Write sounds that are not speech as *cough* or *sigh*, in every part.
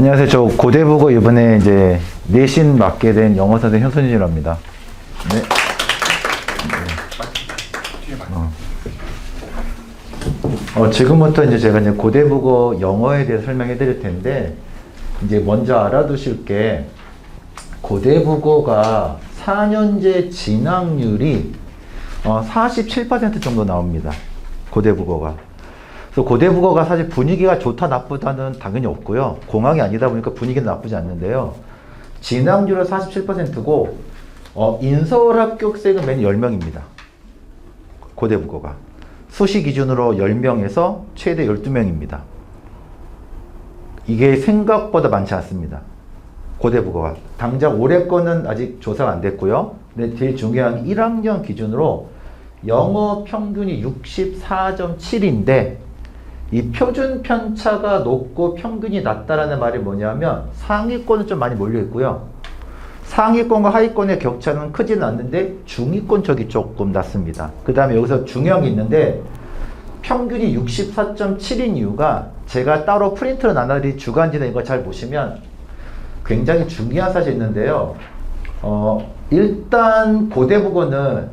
안녕하세요. 저 고대부고 이번에 이제 내신 맡게 된 영어 선생 현선진이랍니다. 네. 어. 어, 지금부터 이제 제가 이제 고대부고 영어에 대해서 설명해 드릴 텐데, 이제 먼저 알아두실 게, 고대부고가 4년제 진학률이 어, 47% 정도 나옵니다. 고대부고가. 그래서 고대국어가 사실 분위기가 좋다 나쁘다는 당연히 없고요. 공항이 아니다 보니까 분위기는 나쁘지 않는데요. 진학률은 47%고 어, 인서울 합격생은 맨 10명입니다. 고대국어가. 수시 기준으로 10명에서 최대 12명입니다. 이게 생각보다 많지 않습니다. 고대국어가. 당장 올해 거는 아직 조사가 안 됐고요. 근데 제일 중요한 게 1학년 기준으로 영어 평균이 64.7인데 이 표준 편차가 높고 평균이 낮다라는 말이 뭐냐면 상위권은 좀 많이 몰려 있고요. 상위권과 하위권의 격차는 크지는 않는데 중위권 쪽이 조금 낮습니다. 그 다음에 여기서 게 있는데 평균이 64.7인 이유가 제가 따로 프린트를 나눠드린 주간지나 이거 잘 보시면 굉장히 중요한 사실이 있는데요. 어, 일단 고대국어는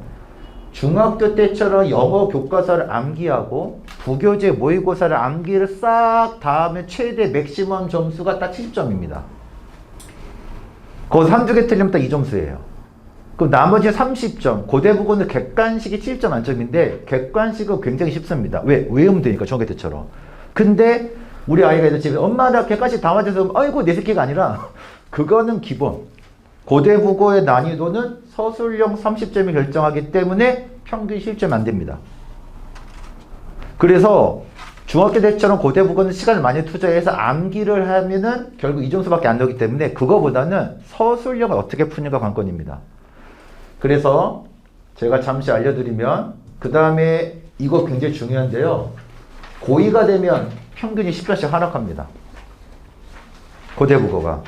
중학교 때처럼 영어 교과서를 암기하고 부교재 모의고사를 암기를 싹 다음에 최대 맥시멈 점수가 딱 70점입니다. 거기서 한두 개 틀리면 딱 2점수예요. 그럼 나머지 30점, 고대부고는 객관식이 70점 만점인데 객관식은 굉장히 쉽습니다. 왜? 외우면 되니까 중학교 때처럼. 근데 우리 아이가 이제 집에 엄마 나 객관식 다 맞아서 아이고 내 새끼가 아니라 *laughs* 그거는 기본. 고대국어의 난이도는 서술형 30점이 결정하기 때문에 평균 실점 안 됩니다. 그래서 중학교 때처럼 고대국어는 시간을 많이 투자해서 암기를 하면은 결국 이 점수밖에 안 나오기 때문에 그거보다는 서술형을 어떻게 푸는가 관건입니다. 그래서 제가 잠시 알려드리면 그 다음에 이거 굉장히 중요한데요. 고2가 되면 평균이 10점씩 하락합니다. 고대 국어가.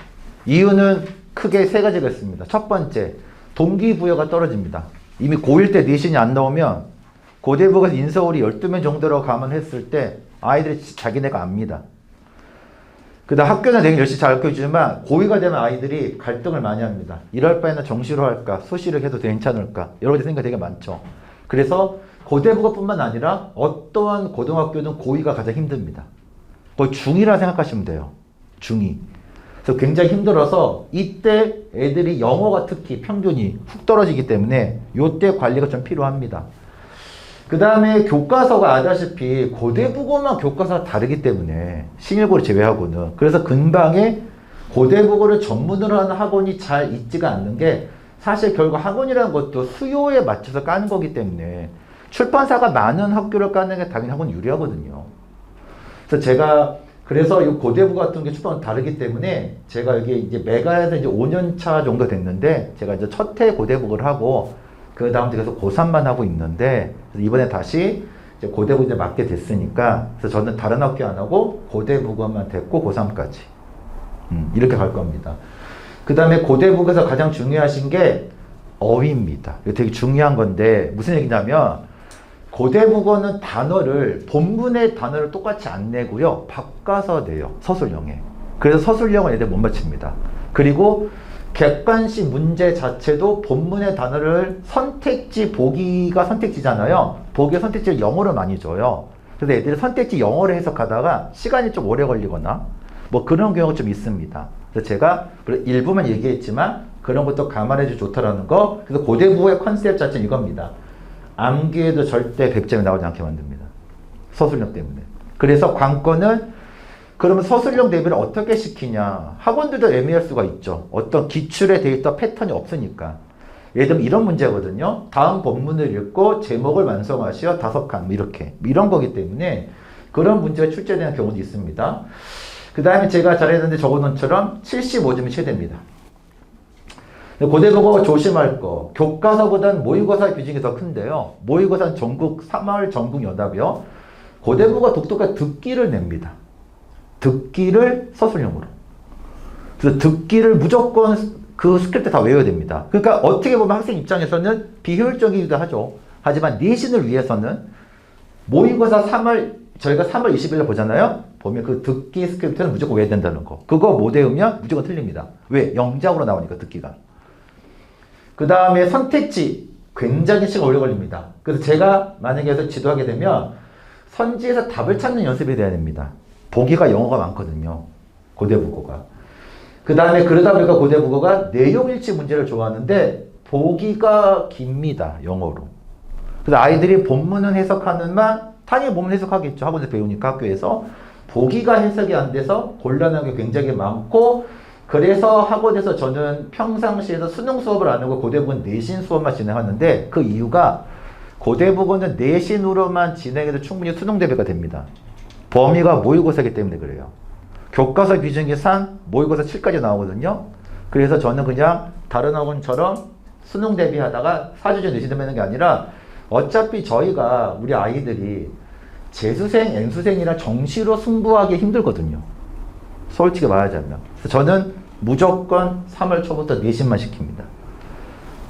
이유는 크게 세 가지가 있습니다. 첫 번째, 동기부여가 떨어집니다. 이미 고1 때 내신이 안 나오면 고대부에서 인서울이 12명 정도로 감안했을 때 아이들이 자기네가 압니다. 그 다음 학교는 되게 열심히 잘 가르쳐주지만 고2가 되면 아이들이 갈등을 많이 합니다. 이럴 바에는 정시로 할까, 수시를 해도 괜찮을까, 여러 가지 생각이 되게 많죠. 그래서 고대부고뿐만 아니라 어떠한 고등학교는 고2가 가장 힘듭니다. 거의 중2라 생각하시면 돼요. 중2. 그래서 굉장히 힘들어서 이때 애들이 영어가 특히 평균이 훅 떨어지기 때문에 이때 관리가 좀 필요합니다. 그 다음에 교과서가 아다시피 고대국어만 교과서가 다르기 때문에 신일고를 제외하고는 그래서 근방에 고대국어를 전문으로 하는 학원이 잘 있지가 않는 게 사실 결국 학원이라는 것도 수요에 맞춰서 까는 거기 때문에 출판사가 많은 학교를 까는 게 당연히 학원 유리하거든요. 그래서 제가 그래서 이 고대부 같은 게 출판은 다르기 때문에 제가 여기 이제 메가에서 이제 5년 차 정도 됐는데 제가 이제 첫 해 고대북을 하고 그 다음부터 계속 고3만 하고 있는데 이번에 다시 고대북 이제 맡게 됐으니까 그래서 저는 다른 학교 안 하고 고대북어만 됐고 고3까지. 음, 이렇게 갈 겁니다. 그 다음에 고대북에서 가장 중요하신 게 어휘입니다. 이거 되게 중요한 건데 무슨 얘기냐면 고대국어는 단어를 본문의 단어를 똑같이 안 내고요. 바꿔서 내요. 서술형에. 그래서 서술형을 애들 못 맞춥니다. 그리고 객관식 문제 자체도 본문의 단어를 선택지 보기가 선택지잖아요. 보기의 선택지를 영어로 많이 줘요. 그래서 애들이 선택지 영어로 해석하다가 시간이 좀 오래 걸리거나 뭐 그런 경우가 좀 있습니다. 그래서 제가 일부만 얘기했지만 그런 것도 감안해 주 좋다라는 거. 그래서 고대국어의 컨셉 자체는 이겁니다. 암기에도 절대 100점이 나오지 않게 만듭니다. 서술형 때문에. 그래서 관건은 그러면 서술형 대비를 어떻게 시키냐. 학원들도 애매할 수가 있죠. 어떤 기출의 데이터 패턴이 없으니까. 예를 들면 이런 문제거든요. 다음 본문을 읽고 제목을 완성하시어 다섯 칸, 뭐 이렇게. 이런 거기 때문에 그런 문제가 출제되는 경우도 있습니다. 그 다음에 제가 잘했는데 적어놓은 처럼 75점이 최대입니다. 고대국어 조심할 거. 교과서보다는 모의고사 비중이 더 큰데요. 모의고사는 전국 3월 전국 연합이요. 고대국어 독특한 듣기를 냅니다. 듣기를 서술형으로. 그래서 듣기를 무조건 그 스크립트 다 외워야 됩니다. 그러니까 어떻게 보면 학생 입장에서는 비효율적이기도 하죠. 하지만 내신을 위해서는 모의고사 3월 저희가 3월 20일에 보잖아요. 보면 그 듣기 스크립트는 무조건 외워야 된다는 거. 그거 못 외우면 무조건 틀립니다. 왜? 영작으로 나오니까 듣기가. 그 다음에 선택지 굉장히 시간 오래 걸립니다. 그래서 제가 만약에 해서 지도하게 되면 선지에서 답을 찾는 연습이 돼야 됩니다. 보기가 영어가 많거든요. 고대국어가. 그 다음에 그러다 보니까 고대국어가 내용일치 문제를 좋아하는데 보기가 깁니다. 영어로. 그래서 아이들이 본문은 해석하는 만 당연히 본문 해석하겠죠. 학원에서 배우니까 학교에서 보기가 해석이 안 돼서 곤란한 게 굉장히 많고 그래서 학원에서 저는 평상시에서 수능 수업을 안 하고 고대부분 내신 수업만 진행하는데 그 이유가 고대부분은 내신으로만 진행해도 충분히 수능 대비가 됩니다. 범위가 모의고사이기 때문에 그래요. 교과서 계산 모의고사 7까지 나오거든요. 그래서 저는 그냥 다른 학원처럼 수능 대비하다가 사주제 대비하는 게 아니라 어차피 저희가 우리 아이들이 재수생, N수생이랑 정시로 승부하기 힘들거든요. 솔직히 말하자면. 저는 무조건 3월 초부터 내신만 시킵니다.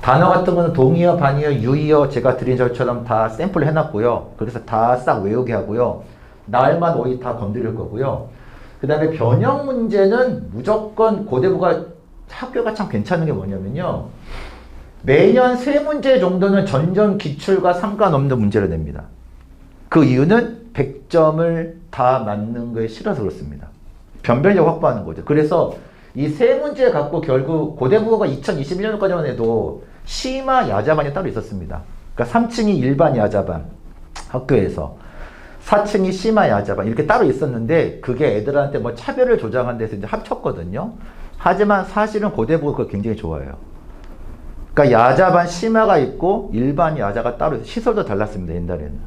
단어 같은 거는 동의어, 반의어, 유의어 제가 드린 것처럼 다 샘플 해놨고요. 그래서 다 싹 외우게 하고요. 날만 오이 다 건드릴 거고요. 그 다음에 변형 문제는 무조건 고대부가 학교가 참 괜찮은 게 뭐냐면요. 매년 세 문제 정도는 전전 기출과 상관없는 문제를 냅니다. 그 이유는 100점을 다 맞는 거에 싫어서 그렇습니다. 변별력 확보하는 거죠. 그래서 이 세 문제 갖고 결국 고대국어가 2021년까지만 해도 심화 야자반이 따로 있었습니다. 그러니까 3층이 일반 야자반 학교에서 4층이 심화 야자반 이렇게 따로 있었는데 그게 애들한테 뭐 차별을 조장한 데서 이제 합쳤거든요. 하지만 사실은 고대국어 그걸 굉장히 좋아해요. 그러니까 야자반 심화가 있고 일반 야자가 따로 있어요. 시설도 달랐습니다. 옛날에는.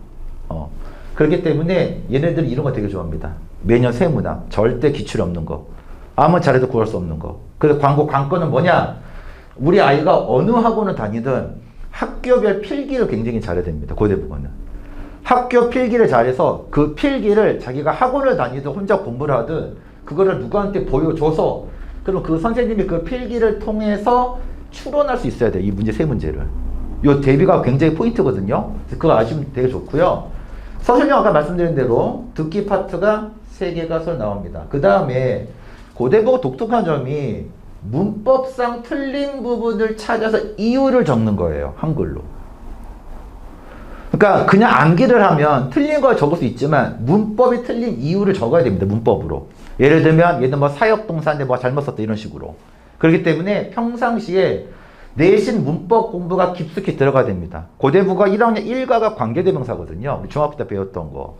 어. 그렇기 때문에 얘네들이 이런 거 되게 좋아합니다. 매년 세문학, 절대 기출 없는 거. 아무 잘해도 구할 수 없는 거. 그래서 광고 관건은 뭐냐? 우리 아이가 어느 학원을 다니든 학교별 필기를 굉장히 잘해야 됩니다. 고대부거는. 학교 필기를 잘해서 그 필기를 자기가 학원을 다니든 혼자 공부를 하든 그거를 누구한테 보여줘서 그럼 그 선생님이 그 필기를 통해서 추론할 수 있어야 돼. 이 문제 세 문제를. 요 대비가 굉장히 포인트거든요. 그거 아시면 되게 좋고요. 서술형 아까 말씀드린 대로 듣기 파트가 세 개가 설 나옵니다. 그 다음에 고대국어 독특한 점이 문법상 틀린 부분을 찾아서 이유를 적는 거예요. 한글로. 그러니까 그냥 암기를 하면 틀린 걸 적을 수 있지만 문법이 틀린 이유를 적어야 됩니다. 문법으로. 예를 들면 얘는 뭐 사역동사인데 뭐 잘못 썼다 이런 식으로. 그렇기 때문에 평상시에 내신 문법 공부가 깊숙이 들어가야 됩니다. 고대부가 1학년 1가가 관계대명사거든요. 중학교 때 배웠던 거.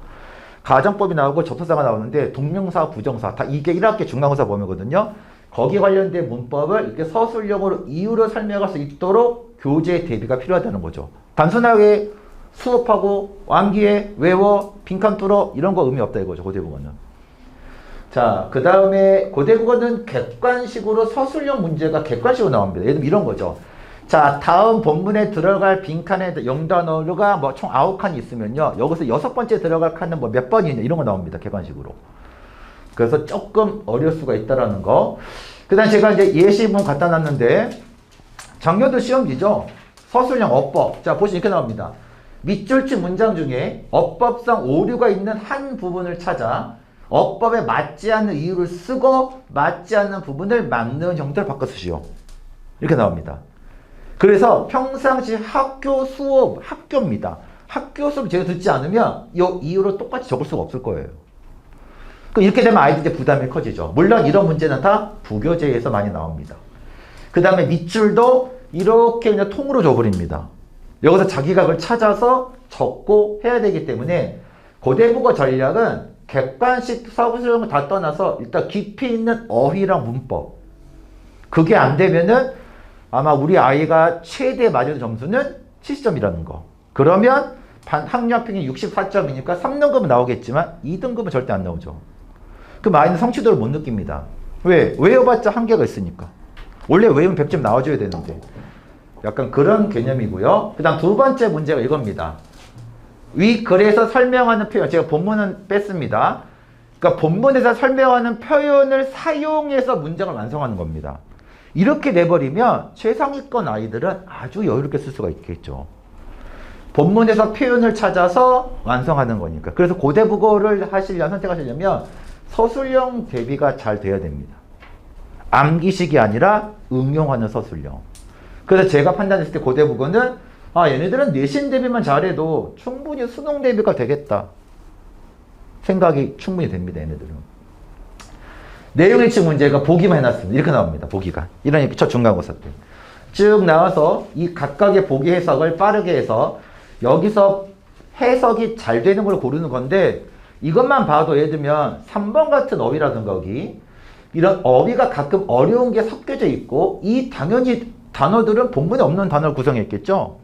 가정법이 나오고 접속사가 나오는데 동명사, 부정사 다 이게 1학기 중간고사 범위거든요. 거기 관련된 문법을 이렇게 서술형으로 이유를 설명할 수 있도록 교재 대비가 필요하다는 거죠. 단순하게 수업하고 암기해 외워 빈칸 뚫어 이런 거 의미 없다 이거죠 고대국어는. 자, 그 다음에 고대국어는 객관식으로 서술형 문제가 객관식으로 나옵니다. 예를 들면 이런 거죠. 자, 다음 본문에 들어갈 빈칸에 영단어가 뭐총 아홉 칸이 있으면요. 여기서 여섯 번째 들어갈 칸은 뭐 몇 번이냐 이런 거 나옵니다. 객관식으로. 그래서 조금 어려울 수가 있다라는 거. 그 다음 제가 이제 예시문 갖다 놨는데 작년도 시험지죠. 서술형 어법. 자, 보시면 이렇게 나옵니다. 밑줄치 문장 중에 어법상 오류가 있는 한 부분을 찾아 어법에 맞지 않는 이유를 쓰고 맞지 않는 부분을 맞는 형태로 바꿔 쓰시오. 이렇게 나옵니다. 그래서 평상시 학교 수업, 학교입니다. 학교 수업 제가 듣지 않으면 이 이유를 똑같이 적을 수가 없을 거예요. 그 이렇게 되면 아이들의 부담이 커지죠. 물론 이런 문제는 다 부교재에서 많이 나옵니다. 그 다음에 밑줄도 이렇게 그냥 통으로 줘버립니다. 여기서 자기가 그걸 찾아서 적고 해야 되기 때문에 고대국어 전략은 객관식 서술형을 다 떠나서 일단 깊이 있는 어휘랑 문법. 그게 안 되면은 아마 우리 아이가 최대 맞은 점수는 70점이라는 거. 그러면 반 학력 평균 64점이니까 3등급은 나오겠지만 2등급은 절대 안 나오죠. 그럼 아이는 성취도를 못 느낍니다. 왜? 외워봤자 한계가 있으니까. 원래 외우면 100점 나와줘야 되는데 약간 그런 개념이고요. 그 다음 두 번째 문제가 이겁니다. 위 글에서 설명하는 표현. 제가 본문은 뺐습니다. 그러니까 본문에서 설명하는 표현을 사용해서 문장을 완성하는 겁니다. 이렇게 내버리면 최상위권 아이들은 아주 여유롭게 쓸 수가 있겠죠. 본문에서 표현을 찾아서 완성하는 거니까. 그래서 고대국어를 하시려면 선택하시려면 서술형 대비가 잘 돼야 됩니다. 암기식이 아니라 응용하는 서술형. 그래서 제가 판단했을 때 고대국어는 아 얘네들은 내신 대비만 잘해도 충분히 수능 대비가 되겠다. 생각이 충분히 됩니다. 얘네들은. 내용일치 문제가 보기만 해놨습니다. 이렇게 나옵니다. 보기가. 이런 첫 중간고사 때. 쭉 나와서 이 각각의 보기 해석을 빠르게 해서 여기서 해석이 잘 되는 걸 고르는 건데 이것만 봐도 예를 들면 3번 같은 어휘라든가 여기 이런 어휘가 가끔 어려운 게 섞여져 있고 이 당연히 단어들은 본문에 없는 단어를 구성했겠죠.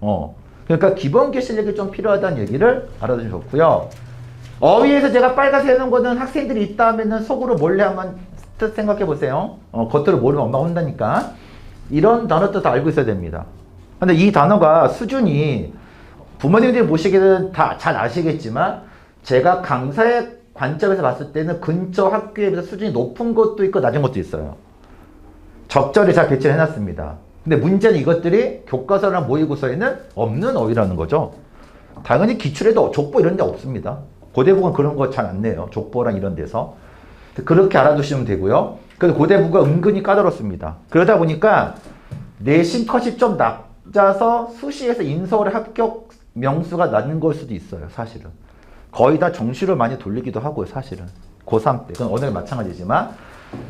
어. 그러니까 기본기 실력이 좀 필요하다는 얘기를 알아두시면 좋고요. 어휘에서 제가 빨간색 해놓은 거는 학생들이 있다 하면은 속으로 몰래 한번 뜻 생각해 보세요. 어, 겉으로 모르면 엄마 혼다니까. 이런 단어도 다 알고 있어야 됩니다. 근데 이 단어가 수준이 부모님들이 보시기에는 다 잘 아시겠지만 제가 강사의 관점에서 봤을 때는 근처 학교에 비해서 수준이 높은 것도 있고 낮은 것도 있어요. 적절히 잘 배치를 해놨습니다. 근데 문제는 이것들이 교과서나 모의고사에는 없는 어휘라는 거죠. 당연히 기출에도 족보 이런 데 없습니다. 고대국은 그런 거 잘 안 내요. 족보랑 이런 데서. 그렇게 알아두시면 되고요. 그래서 고대국가 은근히 까다롭습니다. 그러다 보니까 내신 컷이 좀 낮아서 수시에서 인서울의 합격 명수가 낮은 걸 수도 있어요. 사실은. 거의 다 정시를 많이 돌리기도 하고요. 사실은. 고3 때. 그건 오늘 마찬가지지만.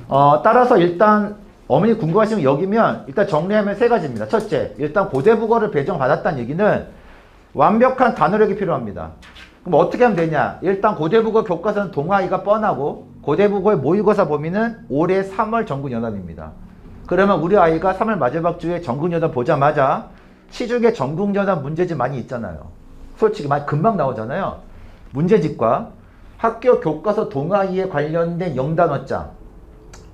어, 따라서 일단 어머니 궁금하시면 여기면 일단 정리하면 세 가지입니다. 첫째, 일단 고대국어를 배정받았다는 얘기는 완벽한 단어력이 필요합니다. 그럼 어떻게 하면 되냐? 일단 고대국어 교과서는 동아이가 뻔하고 고대국어의 모의고사 범위는 올해 3월 전국연합입니다. 그러면 우리 아이가 3월 마지막 주에 전국연합 보자마자 시중에 전국연합 문제집 많이 있잖아요. 솔직히 많이 금방 나오잖아요. 문제집과 학교 교과서 동아이에 관련된 영단어장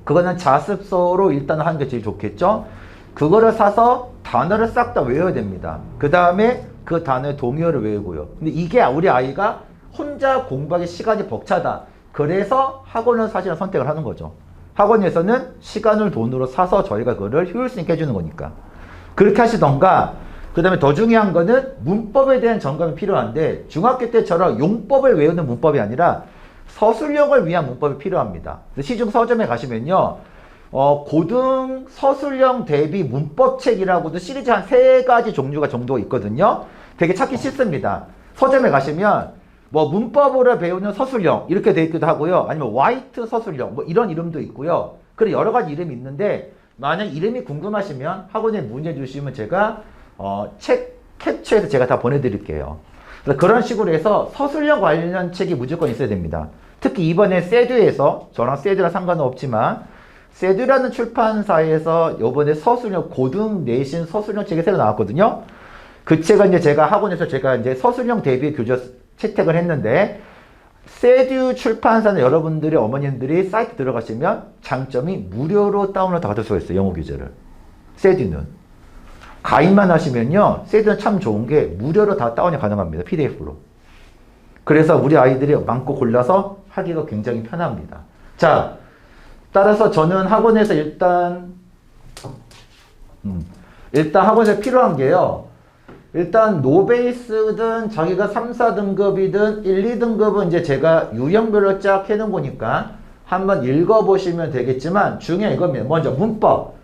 그거는 자습서로 일단 하는 게 제일 좋겠죠. 그거를 사서 단어를 싹 다 외워야 됩니다. 그 다음에 그 단어의 동의어를 외우고요. 근데 이게 우리 아이가 혼자 공부하기 시간이 벅차다. 그래서 학원을 사실은 선택을 하는 거죠. 학원에서는 시간을 돈으로 사서 저희가 그거를 효율성 있게 해주는 거니까. 그렇게 하시던가, 그 다음에 더 중요한 거는 문법에 대한 점검이 필요한데, 중학교 때처럼 용법을 외우는 문법이 아니라 서술형을 위한 문법이 필요합니다. 시중 서점에 가시면요, 어, 고등 서술형 대비 문법책이라고도 시리즈 한 세 가지 종류가 정도 있거든요. 되게 찾기 쉽습니다. 서점에 가시면 뭐 문법으로 배우는 서술형 이렇게 돼 있기도 하고요. 아니면 화이트 서술형 뭐 이런 이름도 있고요. 그런 여러 가지 이름이 있는데 만약 이름이 궁금하시면 학원에 문의 주시면 제가 어, 책 캡처해서 제가 다 보내드릴게요. 그런 식으로 해서 서술형 관련 책이 무조건 있어야 됩니다. 특히 이번에 세드에서 저랑 세드랑 상관은 없지만 세드라는 출판사에서 이번에 서술형 고등 내신 서술형 책이 새로 나왔거든요. 그 책은 이제 제가 학원에서 제가 이제 서술형 대비 교재 채택을 했는데 세드 출판사는 여러분들이 어머님들이 사이트 들어가시면 장점이 무료로 다운로드 받을 수가 있어요. 영어 교재를. 세드는. 가입만 하시면요. 세드는 참 좋은 게 무료로 다 다운이 가능합니다. PDF로. 그래서 우리 아이들이 많고 골라서 하기가 굉장히 편합니다. 자, 따라서 저는 학원에서 일단 음, 일단 학원에 필요한 게요. 일단 노베이스든 자기가 3, 4등급이든 1, 2등급은 이제 제가 유형별로 쫙 해놓은 거니까 한번 읽어보시면 되겠지만 중요한 이겁니다. 먼저 문법.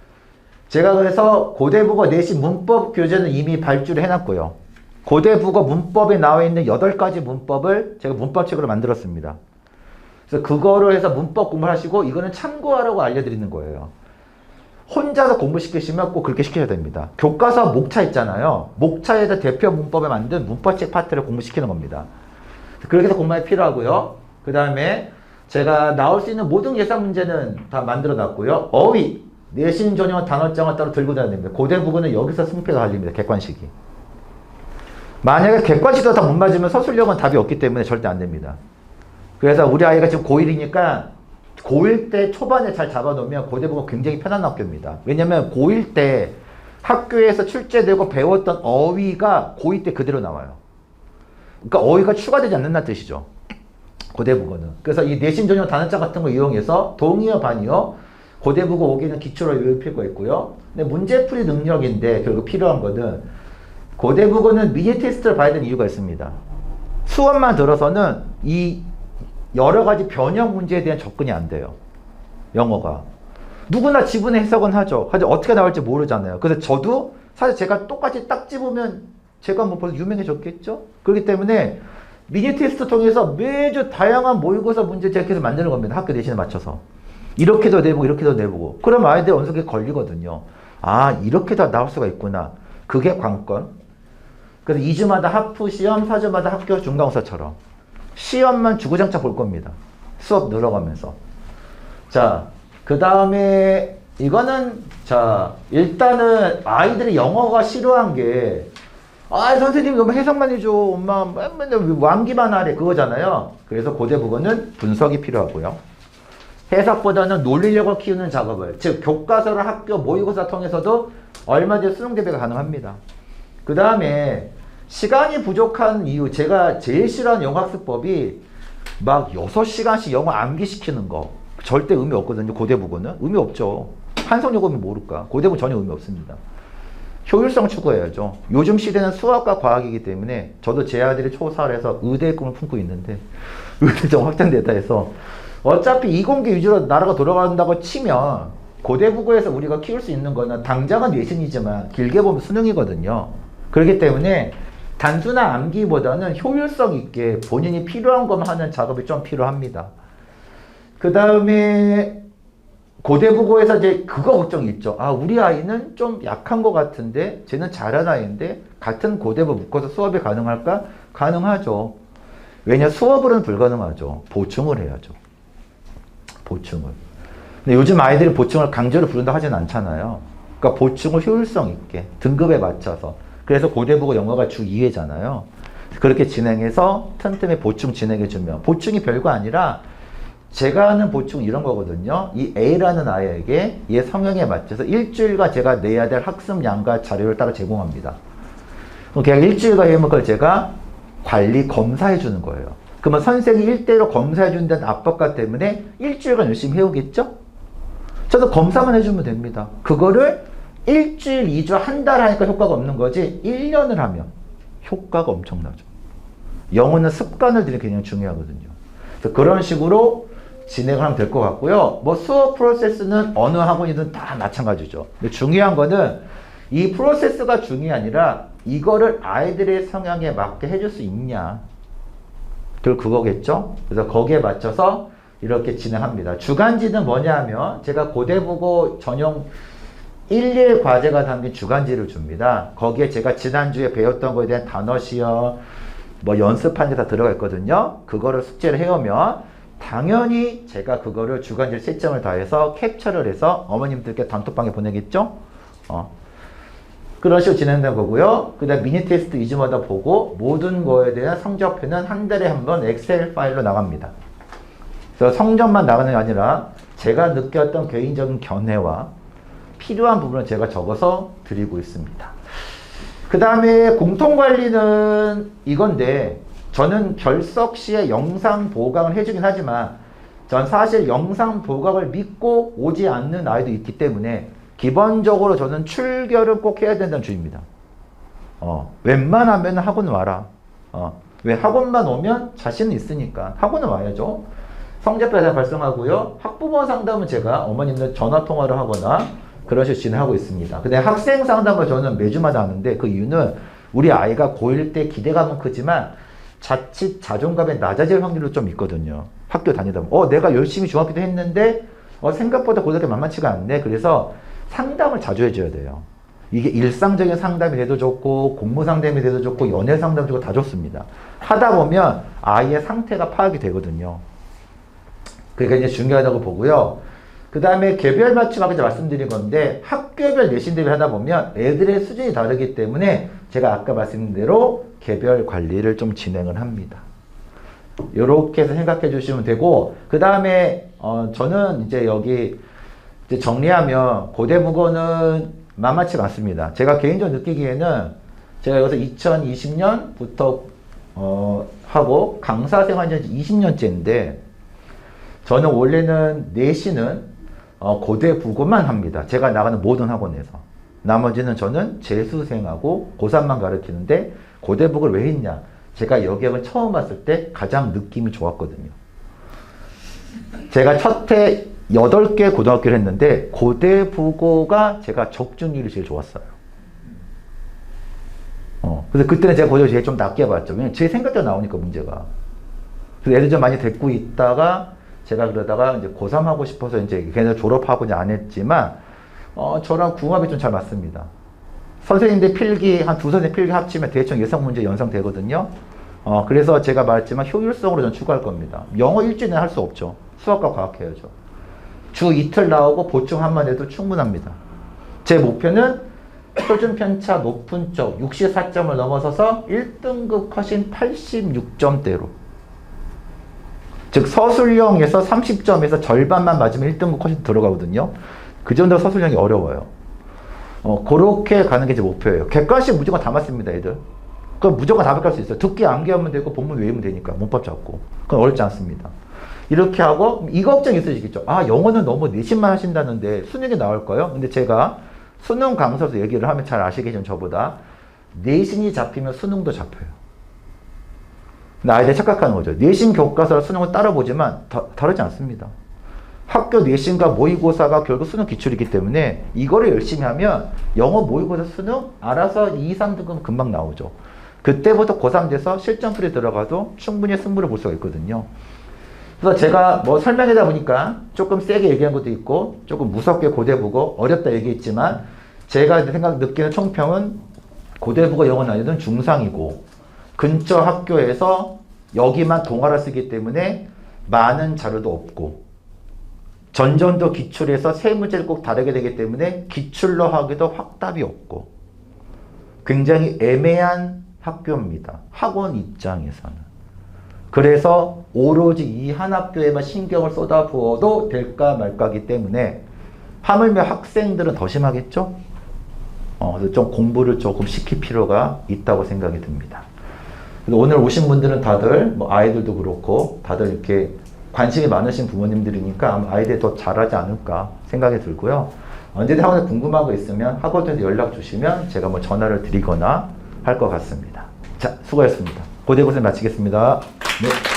제가 그래서 고대국어 내신 문법 교재는 이미 발주를 해놨고요. 고대국어 문법에 나와 있는 8가지 문법을 제가 문법책으로 만들었습니다. 그래서 그거로 해서 문법 공부를 하시고 이거는 참고하라고 알려드리는 거예요. 혼자서 공부시키시면 꼭 그렇게 시켜야 됩니다. 교과서 목차 있잖아요. 목차에서 대표 문법에 만든 문법책 파트를 공부시키는 겁니다. 그렇게 해서 공부가 필요하고요. 그 다음에 제가 나올 수 있는 모든 예상 문제는 다 만들어 놨고요. 어휘, 내신 전형 단어장을 따로 들고 다녀야 됩니다. 고대 부분은 여기서 승패가 갈립니다. 객관식이. 만약에 객관식도 다 못 맞으면 서술력은 답이 없기 때문에 절대 안 됩니다. 그래서 우리 아이가 지금 고1이니까 고1 때 초반에 잘 잡아놓으면 고대부가 굉장히 편한 학교입니다. 왜냐면 고1 때 학교에서 출제되고 배웠던 어휘가 고2 때 그대로 나와요. 그러니까 어휘가 추가되지 않는다는 뜻이죠. 고대국어는. 그래서 이 내신 전용 단어장 같은 거 이용해서 동의어 반이어 고대국어 오기는 기초로 필요가 있고요. 근데 문제풀이 능력인데 결국 필요한 거는 고대 국어는 미니 테스트를 봐야 되는 이유가 있습니다. 수업만 들어서는 이 여러 가지 변형 문제에 대한 접근이 안 돼요. 영어가. 누구나 지분의 해석은 하죠. 하지만 어떻게 나올지 모르잖아요. 그래서 저도 사실 제가 똑같이 딱 집으면 제가 뭐 벌써 유명해졌겠죠? 그렇기 때문에 미니 테스트 통해서 매주 다양한 모의고사 문제 제가 계속 만드는 겁니다. 학교 내신에 맞춰서. 이렇게도 내보고 이렇게도 내보고. 그럼 아이들 정도 걸리거든요. 아 이렇게 다 나올 수가 있구나. 그게 관건. 그래서 2주마다 하프 시험, 4주마다 학교 중간고사처럼 시험만 주구장창 볼 겁니다. 수업 늘어가면서. 자, 그 다음에 이거는 자 일단은 아이들이 영어가 싫어한 게 아, 선생님 너무 해석만 해줘. 엄마 맨날 완기만 하래. 그거잖아요. 그래서 고대 국어는 분석이 필요하고요. 해석보다는 논리력을 키우는 작업을 즉 교과서를 학교 모의고사 통해서도 얼마든지 수능 대비가 가능합니다. 그 다음에 시간이 부족한 이유 제가 제일 싫어하는 영어 학습법이 막 6시간씩 영어 암기시키는 거 절대 의미 없거든요. 고대국어는 의미 없죠. 한성요금이 모를까. 고대국어 전혀 의미 없습니다. 효율성 추구해야죠. 요즘 시대는 수학과 과학이기 때문에 저도 제 아들이 초사해서 의대의 꿈을 품고 있는데 의대 좀 확장됐다 해서 어차피 이공계 위주로 나라가 돌아간다고 치면 고대국어에서 우리가 키울 수 있는 거는 당장은 외신이지만 길게 보면 수능이거든요. 그렇기 때문에 단순한 암기보다는 효율성 있게 본인이 필요한 것만 하는 작업이 좀 필요합니다. 그 다음에 고대국어에서 이제 그거 걱정이 있죠. 아, 우리 아이는 좀 약한 것 같은데, 쟤는 잘한 아이인데, 같은 고대부 묶어서 수업이 가능할까? 가능하죠. 왜냐, 수업으로는 불가능하죠. 보충을 해야죠. 보충을. 근데 요즘 아이들이 보충을 강제로 부른다 하진 않잖아요. 그러니까 보충을 효율성 있게, 등급에 맞춰서. 그래서 고대국어 영어가 주 2회잖아요. 그렇게 진행해서 틈틈이 보충 진행해주면, 보충이 별거 아니라, 제가 하는 보충 이런 거거든요. 이 A라는 아이에게 얘 성향에 맞춰서 일주일간 제가 내야 될 학습량과 자료를 따로 제공합니다. 그럼 걔가 일주일간 해면 그걸 제가 관리 검사해 주는 거예요. 그러면 선생이 일대로 검사해 준다는 압박감 때문에 일주일간 열심히 해오겠죠? 저도 검사만 해주면 됩니다. 그거를 일주일, 이주, 한 달 하니까 효과가 없는 거지 1년을 하면 효과가 엄청나죠. 영어는 습관을 들이는 게 굉장히 중요하거든요. 그래서 그런 식으로 진행을 하면 될 것 같고요. 뭐 수업 프로세스는 어느 학원이든 다 마찬가지죠. 중요한 거는 이 프로세스가 중요한 게 아니라 이거를 아이들의 성향에 맞게 해줄 수 있냐. 그 그거겠죠. 그래서 거기에 맞춰서 이렇게 진행합니다. 주간지는 뭐냐 하면 제가 고대국어 전용 1일 과제가 담긴 주간지를 줍니다. 거기에 제가 지난주에 배웠던 거에 대한 단어 시험, 뭐 연습한 게 다 들어가 있거든요. 그거를 숙제를 해오면 당연히 제가 그거를 주간질 채점을 다해서 캡처를 해서 어머님들께 단톡방에 보내겠죠? 어. 그런 식으로 진행된 거고요. 그 다음 미니 테스트 2주마다 보고 모든 거에 대한 성적표는 한 달에 한 번 엑셀 파일로 나갑니다. 그래서 성적만 나가는 게 아니라 제가 느꼈던 개인적인 견해와 필요한 부분을 제가 적어서 드리고 있습니다. 그 다음에 공통관리는 이건데 저는 결석 시에 영상 보강을 해주긴 하지만 전 사실 영상 보강을 믿고 오지 않는 아이도 있기 때문에 기본적으로 저는 출결은 꼭 해야 된다는 주의입니다. 어, 웬만하면 학원 와라. 어, 왜 학원만 오면 자신은 있으니까 학원은 와야죠. 성적표가 발생하고요. 학부모 상담은 제가 어머님들 전화 통화를 하거나 그런 식으로 진행하고 있습니다. 근데 학생 상담을 저는 매주마다 하는데 그 이유는 우리 아이가 고1 때 기대감은 크지만 자칫 자존감이 낮아질 확률도 좀 있거든요. 학교 다니다 보면. 어, 내가 열심히 중학교 때 했는데, 어, 생각보다 고등학교 만만치가 않네. 그래서 상담을 자주 해줘야 돼요. 이게 일상적인 상담이 돼도 좋고, 공무 상담이 돼도 좋고, 연애 상담도 좋고 다 좋습니다. 하다 보면 아이의 상태가 파악이 되거든요. 그게 이제 중요하다고 보고요. 그 다음에 개별 맞춤 아까 말씀드린 건데 학교별 내신 대비 하다 보면 애들의 수준이 다르기 때문에 제가 아까 말씀드린 대로 개별 관리를 좀 진행을 합니다. 이렇게 해서 생각해 주시면 되고 그 다음에 어 저는 이제 여기 이제 정리하면 고대국어는 만만치 않습니다. 제가 개인적으로 느끼기에는 제가 여기서 2020년부터 어 하고 강사 생활 지 20년째인데 저는 원래는 내신은 어, 고대 국어만 합니다. 제가 나가는 모든 학원에서. 나머지는 저는 재수생하고 고3만 가르치는데 고대북을 왜 했냐? 제가 여기학을 처음 왔을 때 가장 느낌이 좋았거든요. 제가 첫해 8개 고등학교를 했는데 고대부고가 제가 적중률이 제일 좋았어요. 어, 그래서 그때는 제가 고대 제일 좀 낮게 봤죠. 왜냐면 제 생각대로 나오니까 문제가. 그래서 애들 좀 많이 데리고 있다가 제가 그러다가 이제 고3 하고 싶어서 이제 걔네 졸업하고 이제 안 했지만 어, 저랑 궁합이 좀 잘 맞습니다. 선생님들 필기 한 두 선생님 필기 합치면 대충 예상 문제 연상되거든요. 어, 그래서 제가 말했지만 효율성으로 전 추구할 겁니다. 영어 일주일에 할 수 없죠. 수학과 과학 해야죠. 주 이틀 나오고 보충 한만 해도 충분합니다. 제 목표는 표준 편차 높은 쪽 64점을 넘어서서 1등급 컷인 86점대로. 즉 서술형에서 30점에서 절반만 맞으면 1등급 컷이 들어가거든요. 그 정도 서술형이 어려워요. 어, 그렇게 가는 게 제 목표예요. 객관식 무조건 다 맞습니다, 애들. 그럼 무조건 다 백할 수 있어요. 듣기 암기하면 되고 본문 외우면 되니까 문법 잡고. 그건 어렵지 않습니다. 이렇게 하고 이 걱정 있으시겠죠. 아 영어는 너무 내신만 하신다는데 수능이 나올까요? 근데 제가 수능 강사로서 얘기를 하면 잘 아시겠지만 저보다 내신이 잡히면 수능도 잡혀요. 근데 아이들 착각하는 거죠. 내신 교과서를 수능을 따라보지만 다, 다르지 않습니다. 학교 내신과 모의고사가 결국 수능 기출이기 때문에 이거를 열심히 하면 영어 모의고사 수능 알아서 2, 3등급 금방 나오죠. 그때부터 고3 돼서 실전 풀이 들어가도 충분히 승부를 볼 수가 있거든요. 그래서 제가 뭐 설명하다 보니까 조금 세게 얘기한 것도 있고 조금 무섭게 고대부고 어렵다 얘기했지만 제가 생각 느끼는 총평은 고대부고 영어 난이도는 중상이고 근처 학교에서 여기만 동화를 쓰기 때문에 많은 자료도 없고 전전도 기출에서 세 문제를 꼭 다르게 되기 때문에 기출로 하기도 확답이 없고 굉장히 애매한 학교입니다. 학원 입장에서는. 그래서 오로지 이 한 학교에만 신경을 쏟아부어도 될까 말까기 때문에 하물며 학생들은 더 심하겠죠? 어, 좀 공부를 조금 시킬 필요가 있다고 생각이 듭니다. 오늘 오신 분들은 다들 뭐 아이들도 그렇고 다들 이렇게 관심이 많으신 부모님들이니까 아마 아이들이 더 잘하지 않을까 생각이 들고요. 언제든 학원에 궁금한 거 있으면 학원에서 연락 주시면 제가 뭐 전화를 드리거나 할 것 같습니다. 자, 수고하셨습니다. 고대 고생 마치겠습니다. 네.